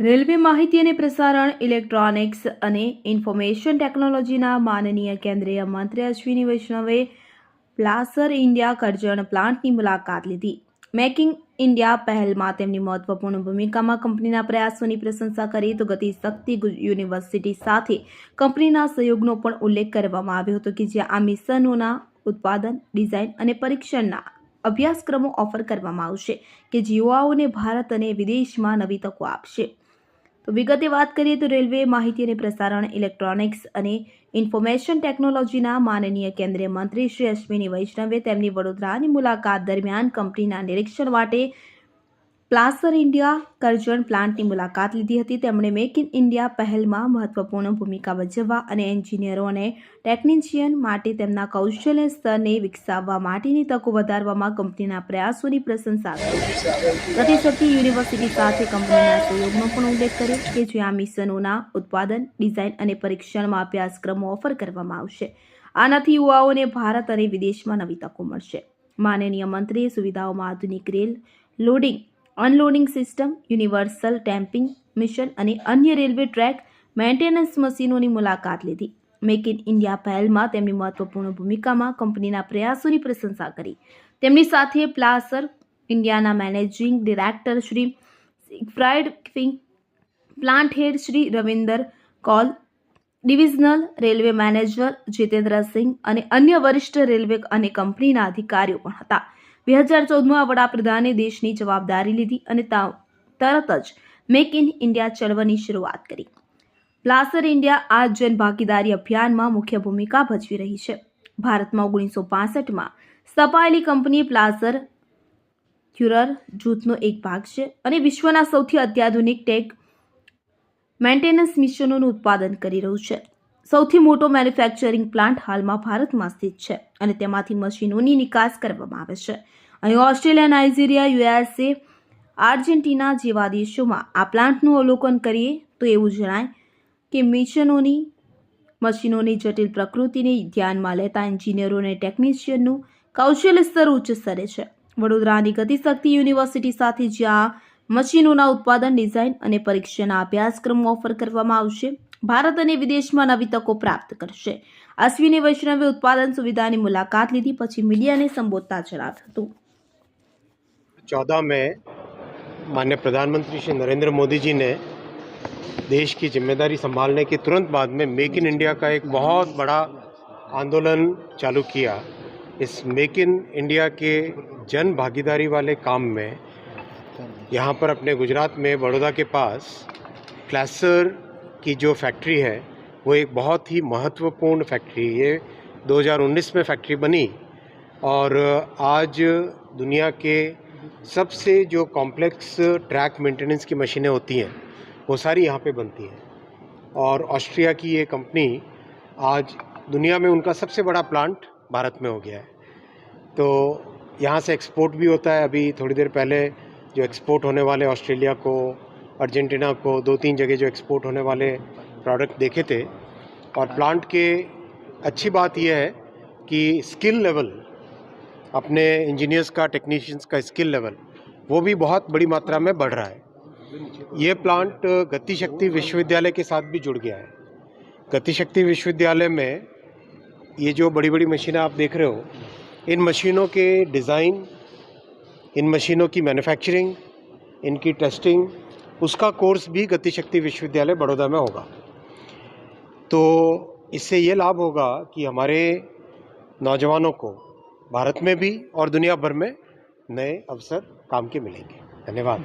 Railway માહિતી અને પ્રસારણ, ઇલેક્ટ્રોનિક્સ અને ઇન્ફોર્મેશન ટેકનોલોજીના માનનીય કેન્દ્રીય મંત્રી અશ્વિની વૈષ્ણવે પ્લાસર ઇન્ડિયા કરજણ પ્લાન્ટની મુલાકાત લીધી. મેકિંગ ઇન્ડિયા પહેલમાં તેમની મહત્વપૂર્ણ ભૂમિકામાં કંપનીના પ્રયાસોની પ્રશંસા કરી તો ગતિ શક્તિ યુનિવર્સિટી સાથે કંપનીના સહયોગનો પણ ઉલ્લેખ કરવામાં આવ્યો હતો કે જ્યાં આ મિશનોના ઉત્પાદન, ડિઝાઇન અને પરીક્ષણના અભ્યાસક્રમો ઓફર કરવામાં આવશે કે યુવાઓને ભારત અને વિદેશમાં નવી તકો આપશે. વિગતે વાત કરીએ તો રેલવે માહિતી અને પ્રસારણ ઇલેક્ટ્રોનિક્સ અને ઇન્ફોર્મેશન ટેકનોલોજીના માનનીય કેન્દ્રીય મંત્રી શ્રી અશ્વિની વૈષ્ણવે તેમની વડોદરાની મુલાકાત દરમિયાન કંપનીના નિરીક્ષણ માટે પ્લાસર ઇન્ડિયા કરજણ પ્લાન્ટની મુલાકાત લીધી હતી. તેમણે મેક ઇન ઇન્ડિયા પહેલમાં મહત્વપૂર્ણ ભૂમિકા ભજવવા અને એન્જિનિયરો અને ટેકનિશિયન માટે તેમના કૌશલ્ય સ્તરને વિકસાવવા માટેની તકો વધારવામાં કંપનીના પ્રયાસોની પ્રશંસા કરી. પ્રતિશક્તિ યુનિવર્સિટી સાથે કંપનીના સહયોગનો પણ ઉલ્લેખ કર્યો કે જ્યાં મિશનોના ઉત્પાદન, ડિઝાઇન અને પરીક્ષણમાં અભ્યાસક્રમો ઓફર કરવામાં આવશે. આનાથી યુવાઓને ભારત અને વિદેશમાં નવી તકો મળશે. માનનીય મંત્રીએ સુવિધાઓમાં આધુનિક rail loading unloading system, universal tamping mission અને અન્ય રેલવે ટ્રેક મેન્ટેનન્સ મશીનોની મુલાકાત લીધી. મેક ઇન ઇન્ડિયા પહેલમાં તેમની મહત્વપૂર્ણ ભૂમિકામાં કંપનીના પ્રયાસોની પ્રશંસા કરી. તેમની સાથે પ્લાસર, ઇન્ડિયાના managing director Shri Fried Fink plant head Shri Ravinder Kaul, divisional railway manager Jitendra Singh અને અન્ય વરિષ્ઠ રેલવે અને કંપનીના અધિકારીઓ પણ હતા. બે હજાર ચૌદમાં વડાપ્રધાને દેશની જવાબદારી લીધી અને તરત જ મેક ઇન ઇન્ડિયા ચળવળની શરૂઆત કરી. પ્લાસર ઇન્ડિયા આ જનભાગીદારી અભિયાનમાં મુખ્ય ભૂમિકા ભજવી રહી છે. ભારતમાં ઓગણીસો પાસઠમાં સ્થપાયેલી કંપની પ્લાસર ક્યુરર જૂથનો એક ભાગ છે અને વિશ્વના સૌથી અત્યાધુનિક ટેક મેન્ટેનન્સ મિશનોનું ઉત્પાદન કરી રહ્યું છે. સૌથી મોટો મેન્યુફેક્ચરિંગ પ્લાન્ટ હાલમાં ભારતમાં સ્થિત છે અને તેમાંથી મશીનોની નિકાસ કરવામાં આવે છે. અહીં ઓસ્ટ્રેલિયા, નાઇજીરિયા, યુએસએ, આર્જેન્ટિના જેવા દેશોમાં આ પ્લાન્ટનું અવલોકન કરીએ તો એવું જણાય કે મિશનોની મશીનોની જટિલ પ્રકૃતિને ધ્યાનમાં લેતા એન્જિનિયરો અને ટેકનિશિયનનું કૌશલ્ય સ્તર ઉચ્ચ સ્તરે છે. વડોદરાની ગતિશક્તિ યુનિવર્સિટી સાથે જ્યાં મશીનોના ઉત્પાદન, ડિઝાઇન અને પરીક્ષણના અભ્યાસક્રમો ઓફર કરવામાં આવશે. ભારત અને વિદેશમાં નવી તકો પ્રાપ્ત કરશે અશ્વિની વૈષ્ણવે ઉત્પાદન સુવિધાની મુલાકાત લીધી પછી મીડિયાને સંબોધતા જણાવ્યું હતું चौदह में माननीय प्रधानमंत्री श्री नरेंद्र मोदी जी ने देश की जिम्मेदारी संभालने के तुरंत बाद में मेक इन इंडिया का एक बहुत बड़ा आंदोलन चालू किया इस मेक इन इंडिया के जन भागीदारी वाले काम में यहाँ पर अपने गुजरात में बड़ौदा के पास क्लासर की जो फैक्ट्री है, वो एक बहुत ही महत्वपूर्ण फैक्ट्री है। ये 2019 में फैक्ट्री बनी और आज दुनिया के सबसे जो कॉम्प्लेक्स ट्रैक मेंटेनेंस की मशीनें होती हैं, वो सारी यहाँ पे बनती हैं। और ऑस्ट्रिया की ये कंपनी आज दुनिया में उनका सबसे बड़ा प्लांट भारत में हो गया है। तो यहाँ से एक्सपोर्ट भी होता है। अभी थोड़ी देर पहले जो एक्सपोर्ट होने वाले ऑस्ट्रेलिया को अर्जेंटीना को दो तीन जगह जो एक्सपोर्ट होने वाले प्रोडक्ट देखे थे। और प्लांट के अच्छी बात यह है कि स्किल लेवल अपने इंजीनियर्स का टेक्नीशियंस का स्किल लेवल वो भी बहुत बड़ी मात्रा में बढ़ रहा है। ये प्लांट गति शक्ति विश्वविद्यालय के साथ भी जुड़ गया है। गति शक्ति विश्वविद्यालय में ये जो बड़ी बड़ी मशीनें आप देख रहे हो, इन मशीनों के डिज़ाइन इन मशीनों की मैन्युफैक्चरिंग इनकी टेस्टिंग उसका कोर्स भी गतिशक्ति विश्वविद्यालय बड़ौदा में होगा। तो इससे ये लाभ होगा कि हमारे नौजवानों को भारत में भी और दुनिया भर में नए अवसर काम के मिलेंगे। धन्यवाद।